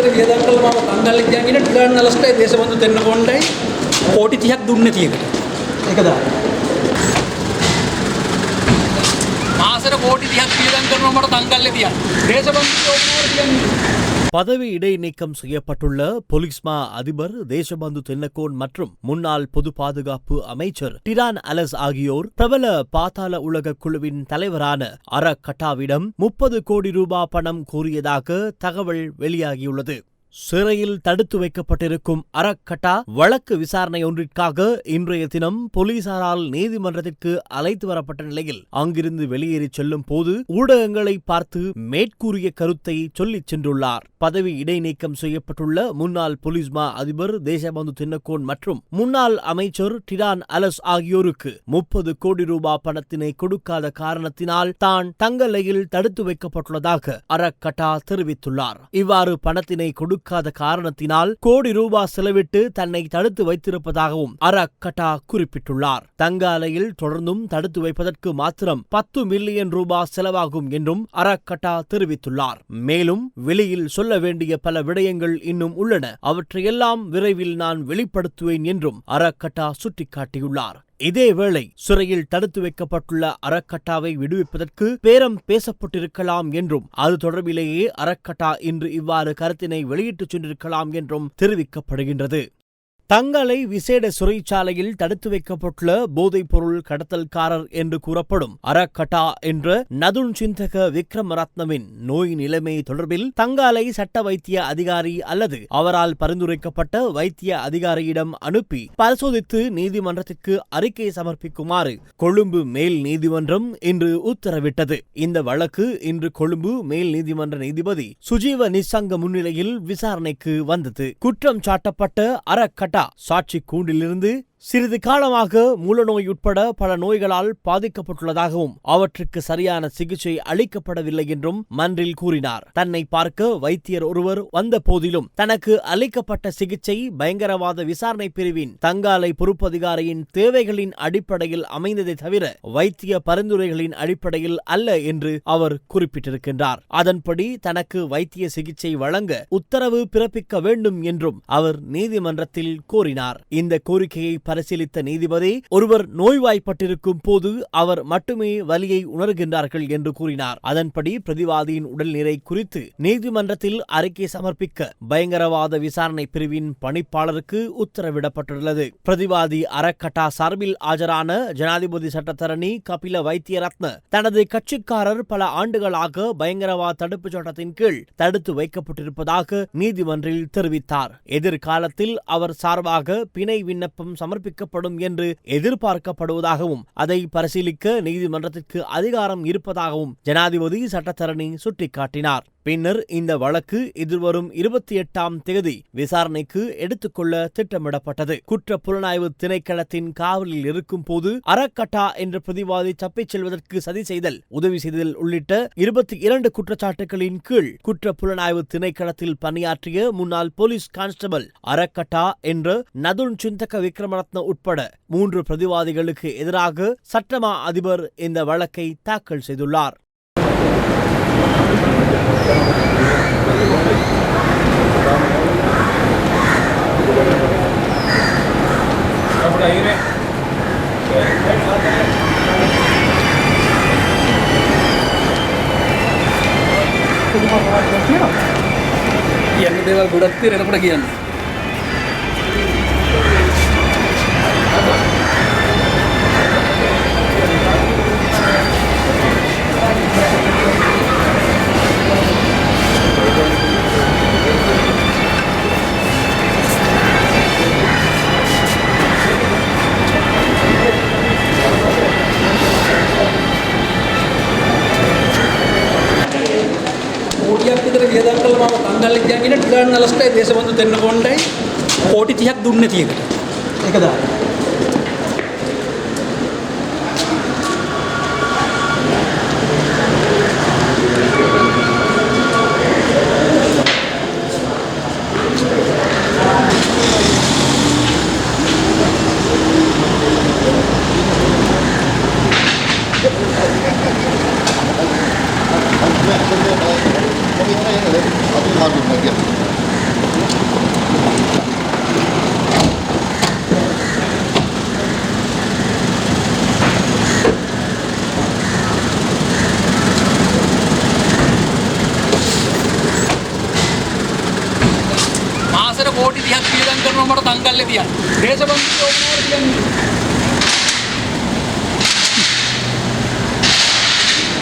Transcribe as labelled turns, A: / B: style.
A: විතර වියදම් කළා මම තංගල්ලේ කියගෙන ටිකාන් නලස්ටේ දේශබන්දු දෙන්න කොණ්ඩයි කෝටි 30ක් දුන්නේ තියෙකට.
B: එකද
A: මාසෙට කෝටි 30ක් වියදම් කරනවා මට තංගල්ලේ තියන්න. දේශබන්දු ඕනෝර කියන්නේ.
C: பதவி இடைநீக்கம் செய்யப்பட்டுள்ள பொலிஸ்மா அதிபர் தேசபந்து தென்னக்கோன் மற்றும் முன்னாள் பொது பாதுகாப்பு அமைச்சர் டிரான் அலஸ் ஆகியோர் பிரபல பாதாள உலக குழுவின் தலைவரான அர கட்டாவிடம் முப்பது கோடி ரூபாய் பணம் கோரியதாக தகவல் வெளியாகியுள்ளது. சிறையில் தடுத்து வைக்கப்பட்டிருக்கும் அரக்கட்டா வழக்கு விசாரணை ஒன்றிற்காக இன்றைய தினம் போலீசாரால் நீதிமன்றத்திற்கு அழைத்து வரப்பட்ட நிலையில் அங்கிருந்து வெளியேறி செல்லும் போது ஊடகங்களை பார்த்து மேற்கூறிய கருத்தை சொல்லிச் சென்றுள்ளார். பதவி இடைநீக்கம் செய்யப்பட்டுள்ள முன்னாள் போலீஸ்மா அதிபர் தேசபந்து தின்னக்கோன் மற்றும் முன்னாள் அமைச்சர் டிரான் அலஸ் ஆகியோருக்கு முப்பது கோடி ரூபாய் பணத்தினை கொடுக்காத காரணத்தினால் தான் தங்கலையில் தடுத்து வைக்கப்பட்டுள்ளதாக அரக்கட்டா தெரிவித்துள்ளார். இவ்வாறு பணத்தினை கொடுக்காத காரணத்தினால் கோடி ரூபாய் செலவிட்டு தன்னை தடுத்து வைத்திருப்பதாகவும் அரக்கட்டா குறிப்பிட்டுள்ளார். தங்க அலையில் தொடர்ந்தும் தடுத்து வைப்பதற்கு மாத்திரம் பத்து மில்லியன் ரூபாய் செலவாகும் என்றும் அரக்கட்டா தெரிவித்துள்ளார். மேலும் வெளியில் சொல்ல வேண்டிய பல விடயங்கள் இன்னும் உள்ளன. அவற்றையெல்லாம் விரைவில் நான் வெளிப்படுத்துவேன் என்றும் அரக்கட்டா சுட்டிக்காட்டியுள்ளார். இதேவேளை சிறையில் தடுத்து வைக்கப்பட்டுள்ள அறக்கட்டாவை விடுவிப்பதற்கு பேரம் பேசப்பட்டிருக்கலாம் என்றும் அது தொடர்பிலேயே அறக்கட்டா இன்று இவ்வாறு கருத்தினை வெளியிட்டுச் சென்றிருக்கலாம் என்றும் தெரிவிக்கப்படுகின்றது. தங்களை விசேட சிறைச்சாலையில் தடுத்து வைக்கப்பட்டுள்ள போதைப் பொருள் கடத்தல்காரர் என்று கூறப்படும் அரக்கட்டா என்ற நதுன் சிந்தக விக்ரமரத்னவின் நோய் நிலைமை தொடர்பில் தங்காலை சட்ட வைத்திய அதிகாரி அல்லது அவரால் பரிந்துரைக்கப்பட்ட வைத்திய அதிகாரியிடம் அனுப்பி பரிசோதித்து நீதிமன்றத்திற்கு அறிக்கை சமர்ப்பிக்குமாறு கொழும்பு மேல் நீதிமன்றம் இன்று உத்தரவிட்டது. இந்த வழக்கு இன்று கொழும்பு மேல் நீதிமன்ற நீதிபதி சுஜீவ நிசங்க முன்னிலையில் விசாரணைக்கு வந்தது. குற்றம் சாட்டப்பட்ட அரக்கட்டா சாட்சி கூண்டிலிருந்து சிறிது காலமாக மூலநோய் உட்பட பல நோய்களால் பாதிக்கப்பட்டுள்ளதாகவும் அவற்றுக்கு சரியான சிகிச்சை அளிக்கப்படவில்லை என்றும் மன்றில் கூறினார். தன்னை பார்க்க வைத்தியர் ஒருவர் வந்த போதிலும் தனக்கு அளிக்கப்பட்ட சிகிச்சை பயங்கரவாத விசாரணை பிரிவின் தங்காலை பொறுப்பதிகாரியின் தேவைகளின் அடிப்படையில் அமைந்ததை தவிர வைத்திய பரிந்துரைகளின் அடிப்படையில் அல்ல என்று அவர் குறிப்பிட்டிருக்கின்றார். அதன்படி தனக்கு வைத்திய சிகிச்சை வழங்க உத்தரவு பிறப்பிக்க வேண்டும் என்றும் அவர் நீதிமன்றத்தில் கோரினார். இந்த கோரிக்கையை பரிசீலித்த நீதிபதி ஒருவர் நோய்வாய்ப்பட்டிருக்கும் போது அவர் மட்டுமே வலியை உணர்கின்றார்கள் என்று கூறினார். அதன்படி பிரதிவாதியின் உடல்நிலை குறித்து நீதிமன்றத்தில் அறிக்கை சமர்ப்பிக்க பயங்கரவாத விசாரணை பிரிவின் பணிப்பாளருக்கு உத்தரவிடப்பட்டுள்ளது. பிரதிவாதி அறக்கட்டா சார்பில் ஆஜரான ஜனாதிபதி சட்டத்தரணி கபில வைத்தியரத்ன தனது கட்சிக்காரர் பல ஆண்டுகளாக பயங்கரவாத தடுப்புச் சட்டத்தின் கீழ் தடுத்து வைக்கப்பட்டிருப்பதாக நீதிமன்றில் தெரிவித்தார். எதிர்காலத்தில் அவர் சார்பாக பிணை விண்ணப்பம் சமர்ப்பிக்கப்படும் என்று எதிர்பார்க்கப்படுவதாகவும் அதை பரிசீலிக்க நீதிமன்றத்திற்கு அதிகாரம் இருப்பதாகவும் ஜனாதிபதி சட்டத்தரணி சுட்டிக்காட்டினார். பின்னர் இந்த வழக்கு எதிர்வரும் இருபத்தி எட்டாம் தேதி விசாரணைக்கு எடுத்துக்கொள்ள திட்டமிடப்பட்டது. குற்ற புலனாய்வு திணைக்களத்தின் காவலில் இருக்கும் போது அறக்கட்டா என்ற பிரதிவாதி தப்பிச் செல்வதற்கு சதி செய்தல் உதவி செய்தல் உள்ளிட்ட இருபத்தி இரண்டு குற்றச்சாட்டுகளின் கீழ் குற்ற புலனாய்வு திணைக்களத்தில் பணியாற்றிய முன்னாள் போலீஸ் கான்ஸ்டபிள் அறக்கட்டா என்ற நதுன் சிந்தக விக்ரமரத்ன உட்பட மூன்று பிரதிவாதிகளுக்கு எதிராக சட்டமா அதிபர் இந்த வழக்கை தாக்கல் செய்துள்ளார்.
A: කියන්න දේවල් ගොඩක් තියෙන එතකොට කියන්න. ගල්ලෙක් දැම්මින ඩොලර් 40යි දේශබන්දු දෙන්න කොණ්ඩයි කෝටි 30ක් දුන්නේ තියෙකට.
B: ඒක
D: දාන්න. හතර
A: කෝටි 30ක් වියදම් කරන මට තංගල්ලේ තියන්න. දේශබන්දු